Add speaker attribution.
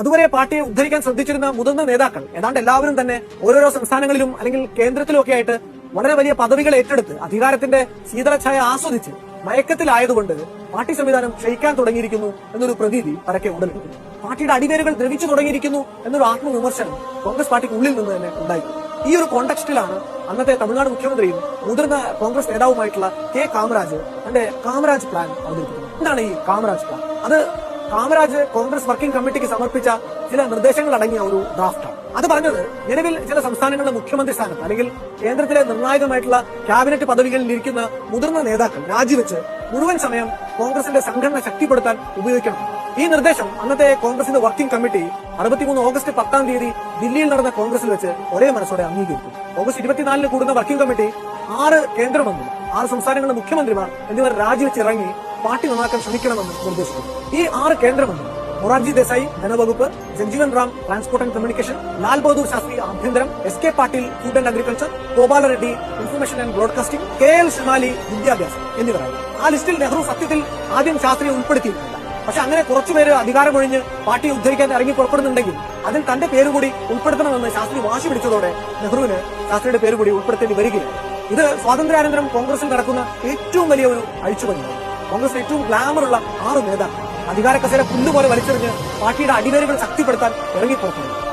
Speaker 1: അതുവരെ പാർട്ടിയെ ഉദ്ധരിക്കാൻ ശ്രദ്ധിച്ചിരുന്ന മുതിർന്ന നേതാക്കൾ ഏതാണ്ട് എല്ലാവരും തന്നെ ഓരോരോ സംസ്ഥാനങ്ങളിലും അല്ലെങ്കിൽ കേന്ദ്രത്തിലും ഒക്കെ ആയിട്ട് വളരെ വലിയ പദവികൾ ഏറ്റെടുത്ത് അധികാരത്തിന്റെ ശീതളഛായ ആസ്വദിച്ച് മയക്കത്തിലായതുകൊണ്ട് പാർട്ടി സംവിധാനം ക്ഷയിക്കാൻ തുടങ്ങിയിരിക്കുന്നു എന്നൊരു പ്രതീതി പരക്കെ ഉടലെടുക്കുന്നു പാർട്ടിയുടെ അടിവേരുകൾ ദ്രവിച്ചു തുടങ്ങിയിരിക്കുന്നു എന്നൊരു ആത്മവിമർശനം കോൺഗ്രസ് പാർട്ടിക്ക് ഉള്ളിൽ നിന്ന് തന്നെ ഉണ്ടായി ഈ ഒരു കോണ്ടക്സ്റ്റിലാണ് അന്നത്തെ തമിഴ്നാട് മുഖ്യമന്ത്രിയും മുതിർന്ന കോൺഗ്രസ് നേതാവുമായിട്ടുള്ള കെ കാമരാജ് തന്റെ കാമരാജ് പ്ലാൻ അവതരിപ്പിക്കുന്നത് എന്താണ് ഈ കാമരാജ് പ്ലാൻ അത് കാമരാജ് കോൺഗ്രസ് വർക്കിംഗ് കമ്മിറ്റിക്ക് സമർപ്പിച്ച ചില നിർദ്ദേശങ്ങൾ അടങ്ങിയ ഒരു ഡ്രാഫ്റ്റാണ് അത് പറഞ്ഞത് നിലവിൽ ചില സംസ്ഥാനങ്ങളുടെ മുഖ്യമന്ത്രി സ്ഥാനത്ത് അല്ലെങ്കിൽ കേന്ദ്രത്തിലെ നിർണായകമായിട്ടുള്ള ക്യാബിനറ്റ് പദവികളിൽ ഇരിക്കുന്ന മുതിർന്ന നേതാക്കൾ രാജിവെച്ച് മുഴുവൻ സമയം കോൺഗ്രസിന്റെ സംഘടന ശക്തിപ്പെടുത്താൻ ഉപയോഗിക്കണം ഈ നിർദ്ദേശം അന്നത്തെ കോൺഗ്രസിന്റെ വർക്കിംഗ് കമ്മിറ്റി അറുപത്തിമൂന്ന് ഓഗസ്റ്റ് പത്താം തീയതി ദില്ലിയിൽ നടന്ന കോൺഗ്രസിൽ വെച്ച് ഒരേ മനസ്സോടെ അംഗീകരിച്ചു ഓഗസ്റ്റ് ഇരുപത്തിനാലിന് കൂടുന്ന വർക്കിംഗ് കമ്മിറ്റി ആറ് കേന്ദ്രമന്ത്രി ആറ് സംസ്ഥാനങ്ങളുടെ മുഖ്യമന്ത്രിമാർ എന്നിവർ രാജിവെച്ചിറങ്ങി പാർട്ടി നന്നാക്കാൻ ശ്രമിക്കണമെന്ന് നിർദ്ദേശിച്ചു ഈ ആറ് കേന്ദ്രമന്ത്രി മൊറാർജി ദേശായി ധനവകുപ്പ് Jagjivan Ram transport and communication Lal Bahadur Shastri ആഭ്യന്തരം S K Patil food and agriculture Gopala Reddy information and broadcasting K L Shrimali വിദ്യാഭ്യാസം എന്നിവരാണ് ആ ലിസ്റ്റിൽ നെഹ്റു സത്യത്തിൽ ആദ്യം ശാസ്ത്രിയെ ഉൾപ്പെടുത്തിയിട്ടില്ല പക്ഷെ അങ്ങനെ കുറച്ചുപേര് അധികാരമൊഴിഞ്ഞ് പാർട്ടി ഉദ്ധരിക്കാൻ ഇറങ്ങി പുറപ്പെടുന്നുണ്ടെങ്കിൽ അതിൽ തന്റെ പേര് കൂടി ഉൾപ്പെടുത്തണമെന്ന് ശാസ്ത്രി വാശി പിടിച്ചതോടെ നെഹ്റുവിന് ശാസ്ത്രിയുടെ പേര് കൂടി ഉൾപ്പെടുത്തേണ്ടി വരികയാണ് ഇത് സ്വാതന്ത്ര്യാനന്തരം കോൺഗ്രസിൽ നടക്കുന്ന ഏറ്റവും വലിയ ഒരു അഴിച്ചുപണിയാണ് കോൺഗ്രസ് ഏറ്റവും ഗ്ലാമറുള്ള ആറ് നേതാക്കൾ അധികാര കസേര കുന്നുപോലെ വലിച്ചെറിഞ്ഞ് പാർട്ടിയുടെ അടിവേരുകൾ ശക്തിപ്പെടുത്താൻ ഇറങ്ങിപ്പോക്കുന്നു